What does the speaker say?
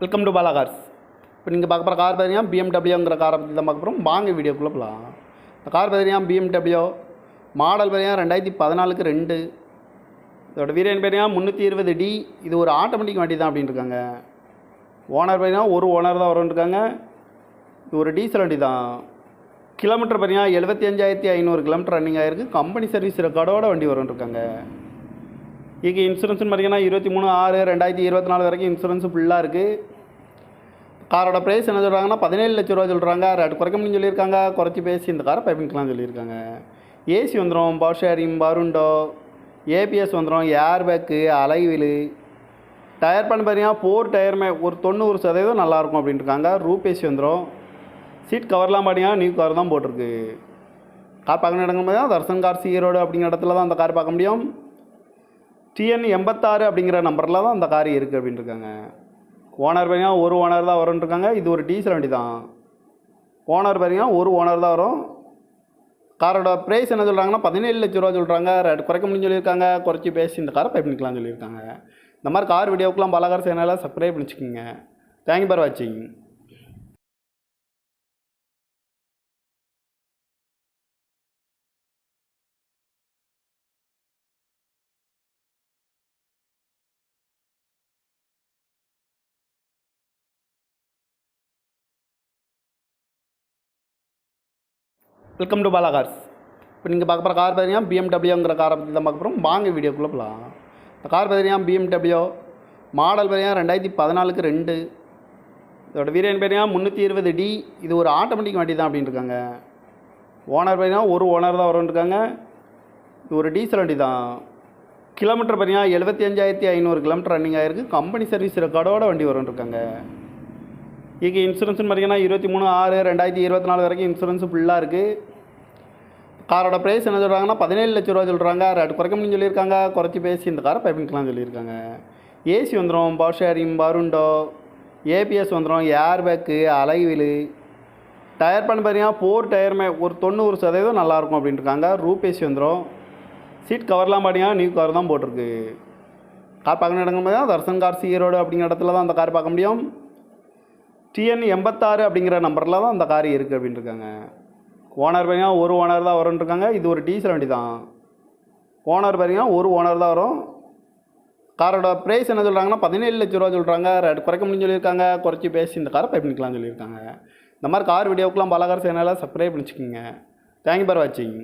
Welcome to Bala cars இப்போ நீங்கள் பார்க்க போகிற கார் பார்த்தீங்கன்னா பிஎம்டபிள்யூங்கிற காரை பற்றி தான் பார்க்க போகிறோம் வாங்க வீடியோக்குள்ளே போகலாம் இந்த கார் பார்த்தீங்கன்னா பிஎம்டபிள்யூ மாடல் பார்த்தீங்கன்னா ரெண்டாயிரத்தி பதினாலுக்கு ரெண்டு. இதோட வீரன் பார்த்தீங்கன்னா முந்நூற்றி இருபது டி இது ஒரு ஆட்டோமேட்டிக் வண்டி தான் அப்படின்னு இருக்காங்க ஓனர் பார்த்தீங்கன்னா ஒரு ஓனர் தான் வரும்னு இருக்காங்க இது ஒரு டீசல் வண்டி தான். கிலோமீட்டர் பார்த்தீங்கன்னா எழுபத்தி அஞ்சாயிரத்தி ஐநூறு கிலோமீட்டர் ரன்னிங் ஆகிருக்கு கம்பெனி சர்வீஸ் ரெக்கார்டோட வண்டி வரும்னு இருக்காங்க இங்கே இன்சூரன்ஸ்னு பார்த்தீங்கன்னா இருபத்தி மூணு ஆறு ரெண்டாயிரத்தி இருபத்தி நாலு வரைக்கும் இன்சூரன்ஸ் ஃபுல்லாக இருக்குது காரோட ப்ரைஸ் என்ன சொல்கிறாங்கன்னா பதினேழு லட்ச ரூபா சொல்கிறாங்க ரேட் குறைக்க முடியும்னு சொல்லியிருக்காங்க. குறைச்சி பேசி இந்த காரை பைப்பிங்கலாம் சொல்லியிருக்காங்க. ஏசி வந்துடும் பவர் ஷேரிங் பருண்டோ ஏபிஎஸ் வந்துடும் ஏர் பேக்கு அலைவிலு டயர் பண்ண பார்த்தீங்கன்னா ஃபோர் டயருமே ஒரு தொண்ணூறு சதவீதம் நல்லாயிருக்கும் அப்படின்ட்டு இருக்காங்க. ரூப் ஏசி வந்துடும் சீட் கவர்லாம் பார்த்தீங்கன்னா நியூ கவர் தான் போட்டிருக்கு. கார் பார்க்கணும் இடங்கள் பார்த்தீங்கன்னா தர்சன் கார் சீரோடு அப்படிங்கிற இடத்துல தான் அந்த கார் பார்க்க முடியும். டிஎன் எண்பத்தாறு அப்படிங்கிற நம்பரில் தான் அந்த கார் இருக்குது அப்படின்னு இருக்காங்க ஓனர் பார்த்தீங்கன்னா ஒரு ஓனர் தான் வரும்னு இருக்காங்க இது ஒரு டீசல் வண்டி தான். ஓனர் பார்த்தீங்கன்னா ஒரு ஓனர் தான் வரும். காரோட ப்ரைஸ் என்ன சொல்கிறாங்கன்னா பதினேழு லட்ச ரூபா சொல்கிறாங்க ரெட் குறைக்க முடியும்னு சொல்லியிருக்காங்க. குறைச்சி பேசி இந்த காரை பை பண்ணிக்கலாம்னு சொல்லியிருக்காங்க. இந்த மாதிரி கார் வீடியோக்கெலாம் பலகார சேனலாக சப்ஸ்கிரைப் பண்ணிச்சுக்கோங்க. தேங்க்யூ பார் வாட்சிங் வெல்கம் டு பாலா கார்ஸ் இப்போ நீங்கள் பார்க்க போகிற கார் பார்த்தீங்கன்னா பிஎம்டபிள்யூங்கிற காரை பற்றி தான் பார்க்க போகிறோம் வாங்க வீடியோக்குள்ளே போகலாம் இந்த கார் பார்த்தீங்கன்னா பிஎம்டபிள்யூ மாடல் பார்த்தீங்கன்னா ரெண்டாயிரத்தி பதினாலுக்கு ரெண்டு. இதோட வீரன் பார்த்தீங்கன்னா முந்நூற்றி இருபது டி இது ஒரு ஆட்டோமேட்டிக் வண்டி தான் அப்படின்னு இருக்காங்க. ஓனர் பார்த்தீங்கன்னா ஒரு ஓனர் தான் வரும்னு இருக்காங்க. இது ஒரு டீசல் வண்டி தான். கிலோமீட்டர் பார்த்தீங்கன்னா எழுபத்தி அஞ்சாயிரத்தி ஐநூறு கிலோமீட்டர் ரன்னிங் ஆகிருக்கு கம்பெனி சர்வீஸ் ரெக்கார்டோட வண்டி வரும்னு இருக்காங்க. இங்கே இன்சூரன்ஸ்னு பார்த்தீங்கன்னா இருபத்தி மூணு ஆறு ரெண்டாயிரத்தி இருபத்தி நாலு வரைக்கும் இன்சூரன்ஸ் ஃபுல்லாக இருக்குது காரோட ப்ரைஸ் என்ன சொல்கிறாங்கன்னா பதினேழு லட்ச ரூபா சொல்கிறாங்க ரேட் குறைக்க முடியும்னு சொல்லியிருக்காங்க. குறைச்சி பேசி இந்த காரை பைப்பிங்கலாம் சொல்லியிருக்காங்க. ஏசி வந்துடும் பவர் ஷேரிங் பருண்டோ ஏபிஎஸ் வந்துடும் ஏர் பேக்கு அலைவிலு டயர் பண்ண பார்த்தீங்கன்னா ஃபோர் டயருமே ஒரு தொண்ணூறு சதவீதம் நல்லாயிருக்கும் அப்படின்ட்டுருக்காங்க ரூபேசி ரூப் ஏசி வந்துடும் சீட் கவர்லாம் பார்த்தீங்கன்னா நியூ கவர் தான் போட்டிருக்கு. கார் பார்க்கணும் இடங்கள் பார்த்தீங்கன்னா தர்சன் கார் ஈரோடு அப்படிங்கிற இடத்துல தான் அந்த கார் பார்க்க முடியும். டிஎன் எண்பத்தாறு அப்படிங்கிற நம்பரில் தான் அந்த கார் இருக்குது அப்படின்னு இருக்காங்க ஓனர் பார்த்தீங்கன்னா ஒரு ஓனர் தான் வரும்னு இருக்காங்க இது ஒரு டீசல் வண்டி தான். ஓனர் பார்த்திங்கன்னா ஒரு ஓனர் தான் வரும். காரோட ப்ரைஸ் என்ன சொல்கிறாங்கன்னா பதினேழு லட்ச ரூபா சொல்கிறாங்க ரேட் குறைக்க முடியும்னு சொல்லியிருக்காங்க. குறைச்சி பேசி இந்த காரை பை பண்ணிக்கலாம்னு சொல்லியிருக்காங்க. இந்த மாதிரி கார் வீடியோக்கெலாம் பலகார சேனலாக சப்ஸ்கிரைப் பண்ணிச்சுக்கோங்க. தேங்க்யூ பார் வாட்சிங்